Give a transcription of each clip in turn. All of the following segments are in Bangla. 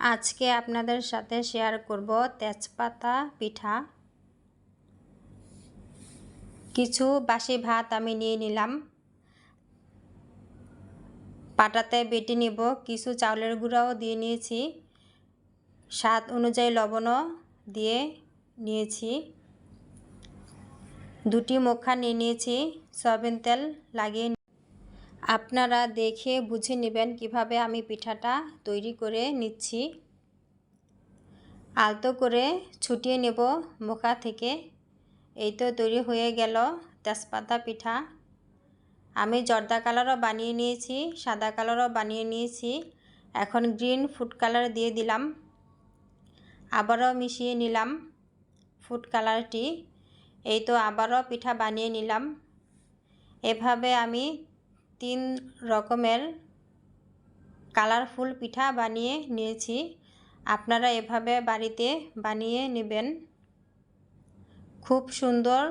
আজকে আপনাদের সাথে শেয়ার করব তেজপাতা পিঠা। কিছু বাসি ভাত আমি নিয়ে নিলাম। পাটাতে বেটে নিব, কিছু চাউলের গুঁড়াও দিয়ে নিয়েছি। স্বাদ অনুযায়ী লবণও দিয়ে নিয়েছি। দুটি মুখা নিয়ে নিয়েছি, সয়াবিন তেল লাগিয়ে আপনারা দেখে বুঝে নেবেন কীভাবে আমি পিঠাটা তৈরি করে নিচ্ছি। আলতো করে ছুটিয়ে নেব মুখা থেকে। এই তো তৈরি হয়ে গেল তেজপাতা পিঠা। আমি জর্দা কালারও বানিয়ে নিয়েছি, সাদা কালারও বানিয়ে নিয়েছি। এখন গ্রিন ফুড কালার দিয়ে দিলাম। আবারও মিশিয়ে নিলাম ফুড কালারটি। এই তো আবারও পিঠা বানিয়ে নিলাম। এভাবে আমি তিন রকমের কালারফুল পিঠা বানিয়ে নিয়েছি। আপনারা এভাবে বাড়িতে বানিয়ে নেবেন। খুব সুন্দর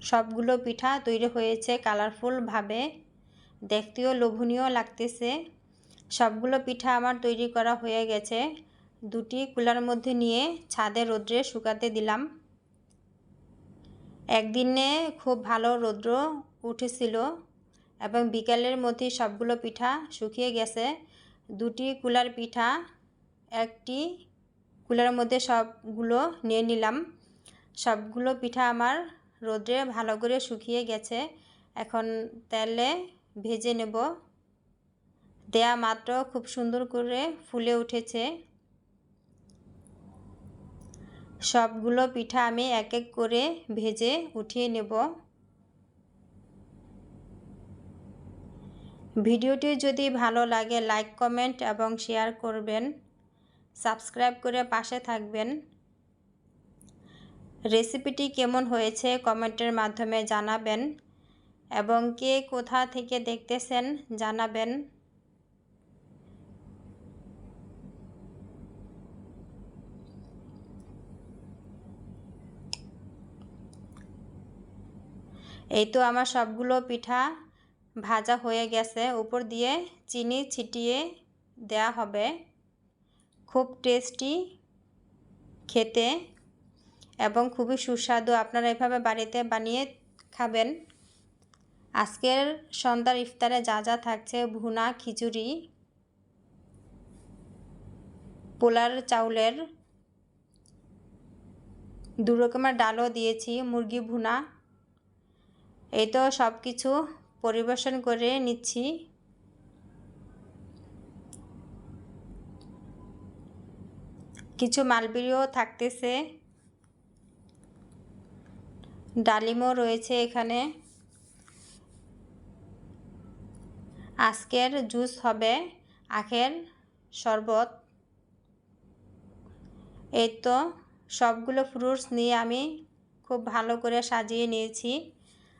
সবগুলো পিঠা তৈরি হয়েছে কালারফুলভাবে। দেখতেও লোভনীয় লাগতেছে। সবগুলো পিঠা আমার তৈরি করা হয়ে গেছে। দুটি কুলার মধ্যে নিয়ে ছাদে রোদ্রে শুকাতে দিলাম। একদিনে খুব ভালো রৌদ্র উঠেছিল। এবং বিকালের মধ্যে সবগুলো পিঠা শুকিয়ে গেছে। দুটি কুলার পিঠা, একটি কুলার মধ্যে সবগুলো নিয়ে নিলাম। সবগুলো পিঠা আমার রোদ্রে ভালো করে শুকিয়ে গেছে। এখন তেলে ভেজে নেব। দেয়া মাত্র খুব সুন্দর করে ফুলে উঠেছে। সবগুলো পিঠা আমি এক এক করে ভেজে উঠিয়ে নেব। ভিডিওটি যদি ভালো লাগে লাইক কমেন্ট এবং শেয়ার করবেন। সাবস্ক্রাইব করে পাশে থাকবেন। রেসিপিটি কেমন হয়েছে কমেন্টের মাধ্যমে জানাবেন এবং কে কোথা থেকে দেখতেছেন জানাবেন। এই তো আমার সবগুলো পিঠা ভাজা হয়ে গেছে। উপর দিয়ে চিনি ছিটিয়ে দেয়া হবে। খুব টেস্টি খেতে এবং খুবই সুস্বাদু। আপনারা এভাবে বাড়িতে বানিয়ে খাবেন। আজকের সন্ধ্যার ইফতারে যা যা থাকছে, ভুনা, খিচুড়ি, পোলার চাউলের, দু রকমের ডালও দিয়েছি, মুরগি ভুনা, এই তো সব কিছু পরিবেশন করে নিচ্ছি। কিছু মালবিরিও থাকতেছে। ডালিমও রয়েছে এখানে। আজকের জুস হবে আখের শরবত। এই তো সবগুলো ফ্রুটস নিয়ে আমি খুব ভালো করে সাজিয়ে নিয়েছি।